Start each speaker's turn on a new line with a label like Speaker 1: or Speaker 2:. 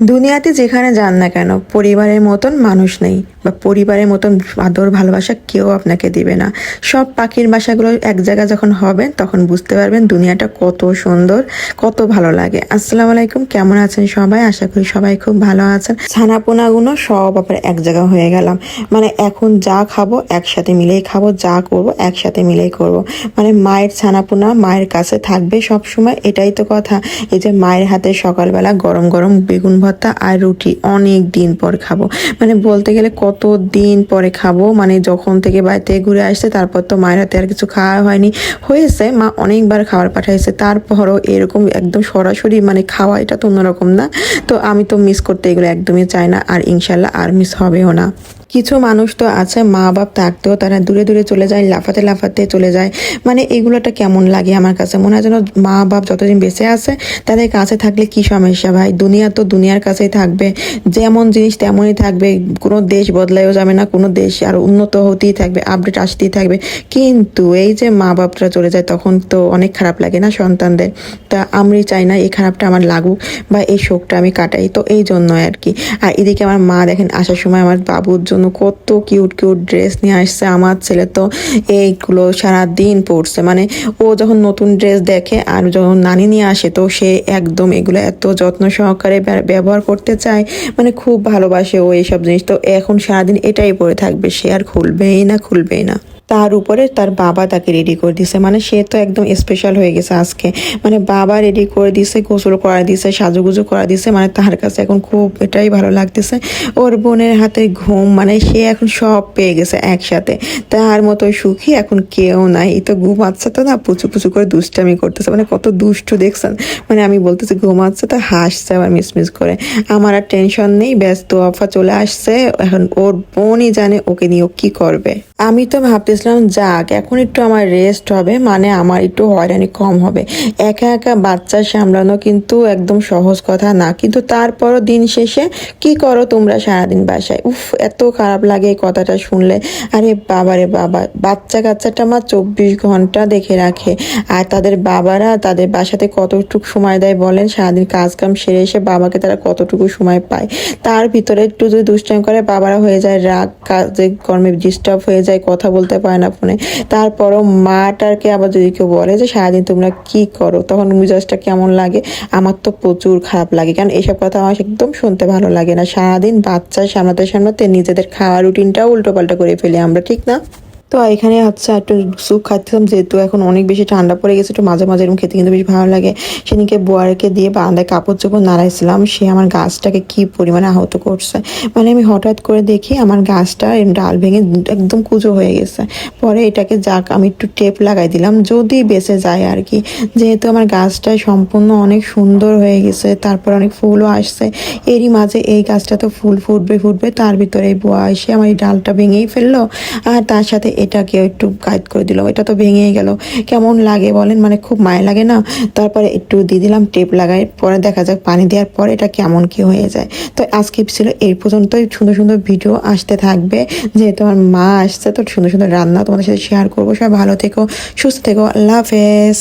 Speaker 1: দুনিয়াতে যেখানে যান না কেন, পরিবারের মতন মানুষ নেই বা পরিবারের মতন আদর ভালোবাসা কেউ আপনাকে দিবে না। সব পাখির বাসাগুলো এক জায়গায় যখন হবেন তখন বুঝতে পারবেন দুনিয়াটা কত সুন্দর, কত ভালো লাগে। আসসালামু আলাইকুম, কেমন আছেন সবাই? আশা করি সবাই খুব ভালো আছেন। ছানাপোনাগুলো সব আবার এক জায়গা হয়ে গেলাম। মানে এখন যা খাব একসাথে মিলেই খাব, যা করব একসাথে মিলেই করব। মানে মায়ের ছানাপোনা মায়ের কাছে থাকবে সব সময় এটাই তো কথা। এই যে মায়ের হাতে সকালবেলা গরম গরম বেগুন ভর্তা আর রুটি অনেক দিন পর খাব। মানে বলতে গেলে কত দিন পরে খাব মানে যখন থেকে বাড়িতে ঘুরে আসছে, তারপর তো মায়ের হাতে আর কিছু খাওয়া হয়নি। হয়েছে, মা অনেকবার খাবার পাঠাইছে, তারপরও এরকম একদম সরাসরি মানে খাওয়া এটা তো অন্যরকম না। তো আমি তো মিস করতে এগুলো একদমই চাই না, আর ইনশাল্লাহ আর মিস হবেও না। কিছু মানুষ তো আছে মা বাপ থাকতেও তারা দূরে দূরে চলে যায়, লাফাতে লাফাতে চলে যায়। মানে এগুলোটা কেমন লাগে আমার কাছে? মনে হয় যেন মা বাপ যতদিন বেঁচে আছে, তাদের কাছে থাকলে কি সমস্যা ভাই? দুনিয়া তো দুনিয়ার কাছেই থাকবে। যেমন জিনিস তেমনই থাকবে। কোনো দেশ বদলাইও যাবে না, কোনো দেশ আর উন্নত হতেই থাকবে আপডেট আসতেই থাকবে। কিন্তু এই যে মা বাপরা চলে যায়, তখন তো অনেক খারাপ লাগে না সন্তানদের? তা আমি চাই না এই খারাপটা আমার লাগুক বা এই শোকটা আমি কাটাই। তো এই জন্য আর কি। আর এদিকে আমার মা দেখেন, আসার সময় আমার বাবুর জন্য কত কিউট কিউট ড্রেস নিয়ে আসছে। আমার ছেলে তো এইগুলো সারাদিন পরছে। মানে ও যখন নতুন ড্রেস দেখে আর যখন নানি নিয়ে আসে, তো সে একদম এগুলো এত যত্ন সহকারে ব্যবহার করতে চায়। মানে খুব ভালোবাসে ও এইসব জিনিস। তো এখন সারাদিন এটাই পরে থাকবে। সে আর খুলবেই না খুলবেই না। তার উপরে তার বাবা তাকে রেডি করে দিছে। মানে সে তো একদম স্পেশাল হয়ে গেছে আজকে। মানে বাবা রেডি করে দিছে, গোসল করা দিছে, সাজুগুজু করা দিছে। মানে তার কাছে এখন খুব এটাই ভালো লাগতেছে। ওর বোনের হাতে ঘুম মানে সে এখন সব পেয়ে গেছে একসাথে। তার মতো সুখী এখন কেউ নাই। তো ঘুমাচ্ছে তো না, পুচু পুচু করে দুষ্টামি করতেছে। মানে কত দুষ্টু দেখছেন? মানে আমি বলতেছি ঘুমাচ্ছে তো হাসছে আবার মিসমিস করে। আমার আর টেনশন নেই, ব্যস্ত অফা চলে আসছে। এখন ওর বোনই জানে ওকে নিয়ে ও কি করবে। আমি তো ভাবতেছিলাম যাক, এখন একটু আমার রেস্ট হবে মানে আমার একটু হয়রানি কম হবে। একা একা বাচ্চা সামলানো কিন্তু একদম সহজ কথা না। কিন্তু তারপরও দিন শেষে কি করো তোমরা সারাদিন বাসায়? উফ, এত খারাপ লাগে এই কথাটা শুনলে। আরে বাবা রে বাবা, বাচ্চা কাচ্চাটা আমার চব্বিশ ঘণ্টা দেখে রাখে। আর তাদের বাবারা তাদের বাসাতে কতটুকু সময় দেয় বলেন? সারাদিন কাজ কাম সেরে এসে বাবাকে তারা কতটুকু সময় পায়? তার ভিতরে একটু যদি দুষ্টামি করে বাবারা হয়ে যায়, রাগ, কাজে কর্মে ডিস্টার্ব হয়ে যায়, কথা বলতে পারে না ফোনে। তারপরও মাটারকে আবার যদি কেউ বলে যে, সারাদিন তোমরা কি করো? তখন মিজাজটা কেমন লাগে? আমার তো প্রচুর খারাপ লাগে। কারণ এসব কথা আমার একদম শুনতে ভালো লাগে না। সারাদিন বাচ্চা সামলাতে সামলাতে নিজেদের খাওয়া রুটিনটাও উল্টো পাল্টা করে ফেলি আমরা, ঠিক না? তো এখানে হচ্ছে একটু স্যুপ খাচ্ছিলাম যেহেতু এখন অনেক বেশি ঠান্ডা পড়ে গেছে, একটু মাঝে মাঝে এরকম খেতে কিন্তু বেশ ভালো লাগে। সেদিনকে বোয়ারকে দিয়ে বারান্দায় কাপড় চোপড় নাড়াইছিলাম, সে আমার গাছটাকে কি পরিমাণে আহত করছে। মানে আমি হঠাৎ করে দেখি আমার গাছটা ডাল ভেঙে একদম কুজো হয়ে গেছে। পরে এটাকে যাক, আমি একটু টেপ লাগাই দিলাম, যদি বেঁচে যায় আর কি। যেহেতু আমার গাছটা সম্পূর্ণ অনেক সুন্দর হয়ে গেছে, তারপর অনেক ফুলও আসছে। এরই মাঝে এই গাছটা তো ফুল ফুটবে ফুটবে, তার ভিতরে বোয়া এসে আমার এই ডালটা ভেঙেই ফেলল। আর তার সাথে এটাকে একটু গাইড করে দিল, এটা তো ভেঙে গেল। কেমন লাগে বলেন? মানে খুব মায়া লাগে না? তারপরে একটু দিয়ে দিলাম টেপ লাগাই পরে দেখা যাক পানি দেওয়ার পর এটা কেমন কি হয়ে যায়। তো আজকে ছিল এই পর্যন্তই। সুন্দর সুন্দর ভিডিও আসতে থাকবে। যে তোমার মা আসছে, তো সুন্দর সুন্দর রান্না তোমাদের সাথে শেয়ার করব। সবাই ভালো থেকো, সুস্থ থেকো। আল্লাহ হাফেজ।